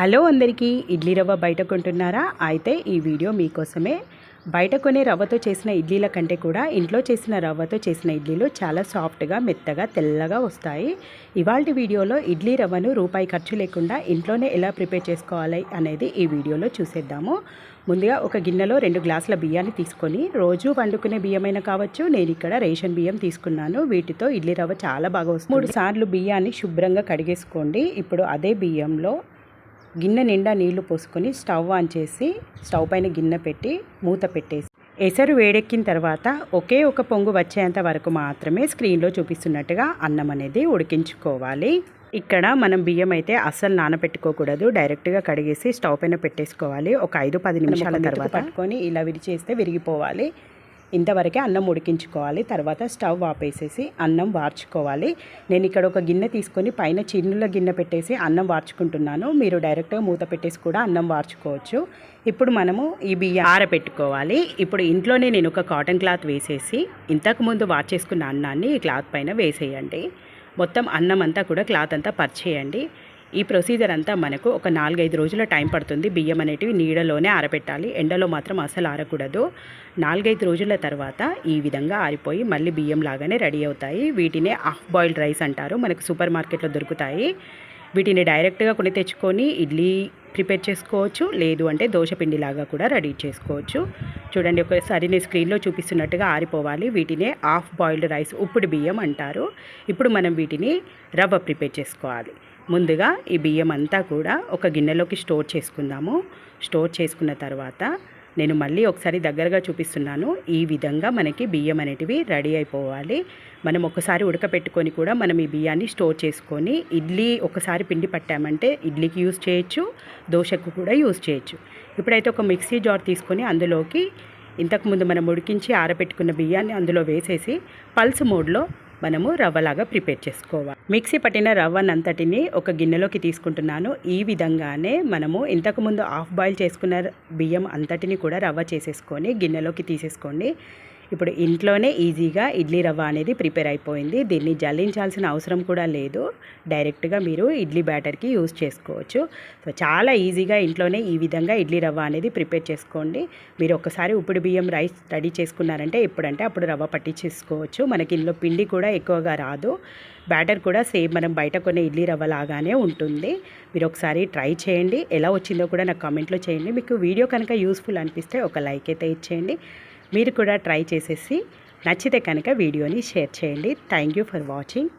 Hello అందరికీ ఇడ్లీ రవ్వ బయట కొంటున్నారా అయితే ఈ వీడియో మీకోసమే. బయట కొనే రవ్వతో చేసిన ఇడ్లీల కంటే కూడా ఇంట్లో చేసిన రవ్వతో చేసిన ఇడ్లీలు చాలా సాఫ్ట్గా మెత్తగా తెల్లగా వస్తాయి. ఇవాళ వీడియోలో ఇడ్లీ రవ్వను రూపాయి ఖర్చు లేకుండా ఇంట్లోనే ఎలా ప్రిపేర్ చేసుకోవాలి అనేది ఈ వీడియోలో చూసేద్దాము. ముందుగా ఒక గిన్నెలో రెండు గ్లాసుల బియ్యాన్ని తీసుకొని రోజు వండుకునే బియ్యమైనా కావచ్చు నేను ఇక్కడ రేషన్ బియ్యం తీసుకున్నాను. వీటితో ఇడ్లీ రవ్వ చాలా బాగా వస్తుంది. మూడు సార్లు బియ్యాన్ని శుభ్రంగా కడిగేసుకోండి. ఇప్పుడు అదే బియ్యంలో గిన్నె నిండా నీళ్ళు పోసుకొని స్టవ్ ఆన్ చేసి స్టవ్ పైన గిన్నె పెట్టి మూత పెట్టేసి ఎసరు వేడెక్కిన తర్వాత ఒకే ఒక పొంగు వచ్చేంత వరకు మాత్రమే స్క్రీన్లో చూపిస్తున్నట్టుగా అన్నం అనేది ఉడికించుకోవాలి. ఇక్కడ మనం బియ్యం అయితే అస్సలు నానబెట్టుకోకూడదు. డైరెక్ట్గా కడిగేసి స్టవ్ పైన పెట్టేసుకోవాలి. ఒక ఐదు పది నిమిషాల తర్వాత పట్టుకొని ఇలా విరిచేస్తే విరిగిపోవాలి. ఇంతవరకే అన్నం ఉడికించుకోవాలి. తర్వాత స్టవ్ ఆపేసేసి అన్నం వార్చుకోవాలి. నేను ఇక్కడ ఒక గిన్నె తీసుకొని పైన చిన్నుల గిన్నె పెట్టేసి అన్నం వార్చుకుంటున్నాను. మీరు డైరెక్ట్గా మూత పెట్టేసి కూడా అన్నం వార్చుకోవచ్చు. ఇప్పుడు మనము ఈ బియ్యం ఆరబెట్టుకోవాలి ఇప్పుడు ఇంట్లోనే నేను ఒక కాటన్ క్లాత్ వేసేసి ఇంతకుముందు వార్చేసుకున్న అన్నాన్ని ఈ క్లాత్ పైన వేసేయండి. మొత్తం అన్నం అంతా కూడా క్లాత్ అంతా పరిచేయండి. ఈ ప్రొసీజర్ అంతా మనకు ఒక నాలుగైదు రోజుల టైం పడుతుంది. బియ్యం అనేటివి నీడలోనే ఆరబెట్టాలి. ఎండలో మాత్రం అసలు ఆరకూడదు. నాలుగైదు రోజుల తర్వాత ఈ విధంగా ఆరిపోయి మళ్ళీ బియ్యం లాగానే రెడీ అవుతాయి. వీటినే హాఫ్ బాయిల్డ్ రైస్ అంటారు. మనకు సూపర్ మార్కెట్లో దొరుకుతాయి. వీటిని డైరెక్ట్గా కొని తెచ్చుకొని ఇడ్లీ ప్రిపేర్ చేసుకోవచ్చు. లేదు అంటే దోశపిండిలాగా కూడా రెడీ చేసుకోవచ్చు. చూడండి ఒకసారి నేను స్క్రీన్లో చూపిస్తున్నట్టుగా ఆరిపోవాలి. వీటినే హాఫ్ బాయిల్డ్ రైస్ ఉప్పుడు బియ్యం అంటారు. ఇప్పుడు మనం వీటిని రవ్వ ప్రిపేర్ చేసుకోవాలి. ముందుగా ఈ బియ్యం అంతా కూడా ఒక గిన్నెలోకి స్టోర్ చేసుకుందాము. స్టోర్ చేసుకున్న తర్వాత నేను మళ్ళీ ఒకసారి దగ్గరగా చూపిస్తున్నాను. ఈ విధంగా మనకి బియ్యం అనేటివి రెడీ అయిపోవాలి. మనం ఒకసారి ఉడకపెట్టుకొని కూడా మనం ఈ బియ్యాన్ని స్టోర్ చేసుకొని ఇడ్లీ ఒకసారి పిండి పట్టామంటే ఇడ్లీకి యూజ్ చేయొచ్చు దోశకు కూడా యూస్ చేయొచ్చు. ఇప్పుడైతే ఒక మిక్సీ జార్ తీసుకొని అందులోకి ఇంతకుముందు మనం ఉడికించి ఆరబెట్టుకున్న బియ్యాన్ని అందులో వేసేసి పల్స్ మోడ్లో మనము రవ్వలాగా ప్రిపేర్ చేసుకోవాలి. మిక్సీ పట్టిన రవ్వనంతటిని ఒక గిన్నెలోకి తీసుకుంటున్నాను. ఈ విధంగానే మనము ఇంతకుముందు హాఫ్ బాయిల్ చేసుకున్న బియ్యం అంతటిని కూడా రవ్వ చేసేసుకొని గిన్నెలోకి తీసేసుకోండి. ఇప్పుడు ఇంట్లోనే ఈజీగా ఇడ్లీ రవ్వ అనేది ప్రిపేర్ అయిపోయింది. దీన్ని జల్లించాల్సిన అవసరం కూడా లేదు. డైరెక్ట్గా మీరు ఇడ్లీ బ్యాటర్కి యూజ్ చేసుకోవచ్చు. సో చాలా ఈజీగా ఇంట్లోనే ఈ విధంగా ఇడ్లీ రవ్వ అనేది ప్రిపేర్ చేసుకోండి. మీరు ఒకసారి ఉప్పుడు బియ్యం రైస్ రెడీ చేసుకున్నారంటే ఎప్పుడంటే అప్పుడు రవ్వ పట్టించేసుకోవచ్చు. మనకి ఇందులో పిండి కూడా ఎక్కువగా రాదు. బ్యాటర్ కూడా సేమ్ మనం బయట కొనే ఇడ్లీ రవ్వ లాగానే ఉంటుంది. మీరు ఒకసారి ట్రై చేయండి. ఎలా వచ్చిందో కూడా నాకు కామెంట్లో చేయండి. మీకు వీడియో కనుక యూస్ఫుల్ అనిపిస్తే ఒక లైక్ అయితే ఇచ్చేయండి. మీరు కూడా ట్రై చేసేసి నచ్చితే కనుక వీడియోని షేర్ చేయండి. Thank you for watching